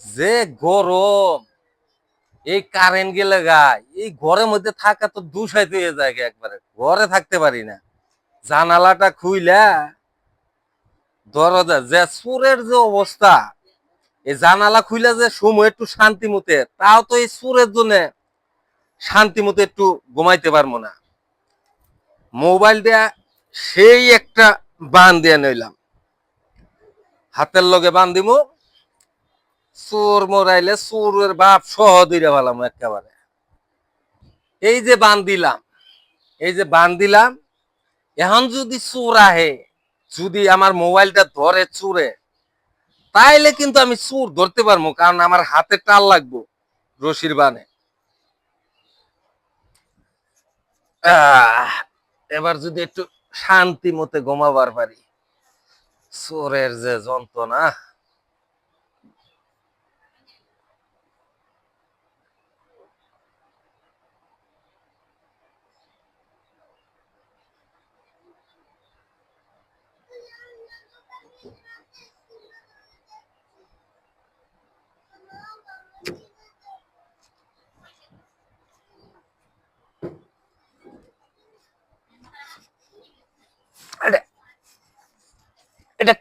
যে গরম, এই কারেন্ট গেলে গায় এই ঘরের মধ্যে থাকা তো দুসাইতে হয়ে যায় একবারে। ঘরে থাকতে পারি না। জানালাটা খুইলা, দরজা, যে সুরের যে অবস্থা, এই জানালা খুইলা যে সময় একটু শান্তি মতে, তাও তো এই সুরের জন্য শান্তি মতো একটু ঘুমাইতে পারব না। মোবাইল দেয়া সেই একটা বান দিয়া নইলাম। হাতের লগে বান দিমু। চোর মরাইলে চোরের বাপ সহ দইরা ভালাম একেবারে। এই যে বান দিলাম এই যে বান দিলাম এখন যদি চোর আহে, যদি আমার মোবাইলটা ধরে চোরে, তাইলে কিন্তু আমি চোর ধরতে পারব, কারণ আমার হাতে টাল লাগবো রশির বানে। এবার যদি একটু শান্তি মতে ঘুমাবার পারি, চোরের যে যন্ত্রণা এটা এটা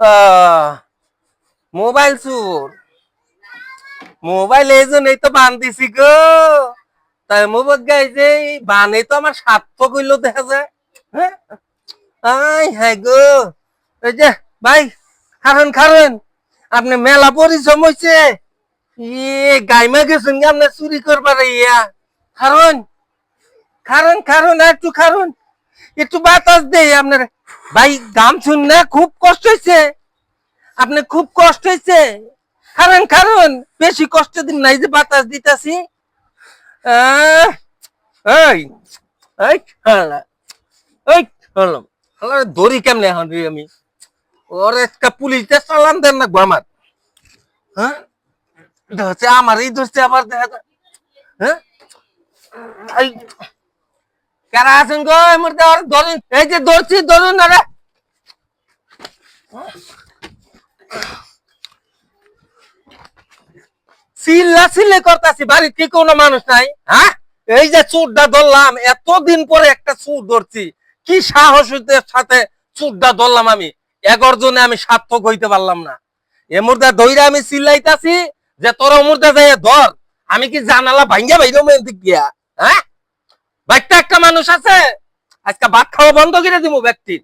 আহ, মোবাইল চোর। মোবাইল এই জন্যই তো বান দিছি গো। তাই মোবাইল গাই যে এই বানে তো আমার সার্থক হইল দেখা যায়। হ্যাঁ? আই হ্যাঁ গো। এই যে ভাই খারণ খারণ। আপনি মেলা পরিশ্রম হয়েছে ইয়ে গাইমা গেছেন আপনি চুরি করবার ইয়া। কারণ কারণ কারণ একটু কারণ একটু বাতাস দেই আপনার। ভাই গাম শুন না খুব কষ্ট হয়েছে আপনার খুব কষ্ট হয়েছে কারণ কারণ বেশি কষ্ট দিন নাই যে বাতাস দিতাছি। এই এই এই দড়ি কেমনে এখন আমি? ওর একটা পুলিশ দিয়ে চালান দেন না আমার। হ্যাঁ? হচ্ছে আমারই ধরছে আবার দেখা হ্যাঁ? এই কারা আছেন গো? মুহূর্তে আর ধরুন। এই যে ধরছি, ধরুন না রে চিল্লা চিল্লে করতেছি বাড়িতে কি কোনো মানুষ নাই হ্যাঁ? এই যে চুরটা ধরলাম, এতদিন পরে একটা চুর ধরছি। কি সাহসের সাথে চুরটা ধরলাম আমি? এগারো জনে আমি সার্থক হইতে পারলাম না। এ মুহূর্তে ধইরা আমি চিল্লাইতাছি যে তোর মুহূর্তে যাই ধর, আমি কি জানালা ভাঙ্গা ভাইলাম এদিক গিয়া হ্যাঁ? বাইকটা একটা মানুষ আছে। আজকে ভাত খাওয়া বন্ধ করে দিব ব্যক্তি